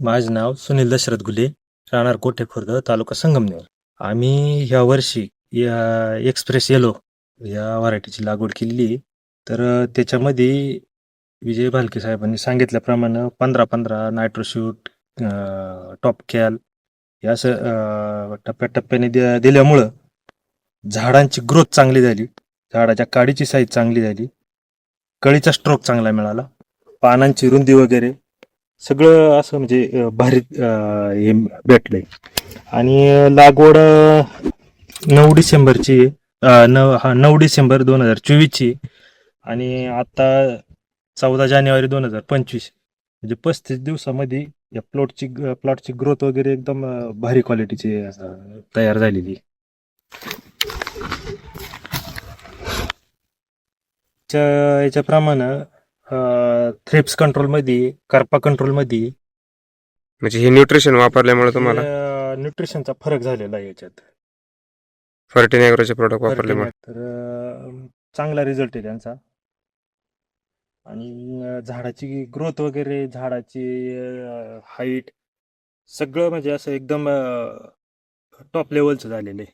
माझे नाव सुनील दशरथ गुले राहणार कोठे खुर्द तालुका संगमनेर. आम्ही ह्या वर्षी या एक्सप्रेस येलो या व्हरायटीची लागवड केलेली तर त्याच्यामध्ये विजय भालके साहेबांनी सांगितल्याप्रमाणे पंधरा पंधरा नायट्रोशूट टॉप कॅल या असं टप्प्याटप्प्याने द्या दिल्यामुळं झाडांची ग्रोथ चांगली झाली. झाडाच्या काडीची साईज चांगली झाली. कळीचा स्ट्रोक चांगला मिळाला. पानांची रुंदी वगैरे सगळं असं म्हणजे भारी हे भेटलंय. आणि लागवड नऊ डिसेंबरची नऊ हा नऊ डिसेंबर दोन हजार चोवीसची आणि आता चौदा जानेवारी दोन हजार पंचवीस. म्हणजे पस्तीस दिवसामध्ये या प्लॉटची प्लॉटची ग्रोथ वगैरे एकदम भारी क्वालिटीची तयार झालेली. याच्याप्रमाणे थ्रिप्स कंट्रोलमध्ये करपा कंट्रोलमध्ये म्हणजे हे न्यूट्रिशन वापरल्यामुळे तुम्हाला? न्यूट्रिशनचा फरक झालेला आहे याच्यात. फर्टिन ॲग्रोचे प्रोडक्ट वापरल्यामुळे? तर चांगला रिझल्ट आहे त्यांचा. आणि झाडाची ग्रोथ वगैरे झाडाची हाईट सगळं म्हणजे असं एकदम टॉप लेवलचं झालेलं आहे.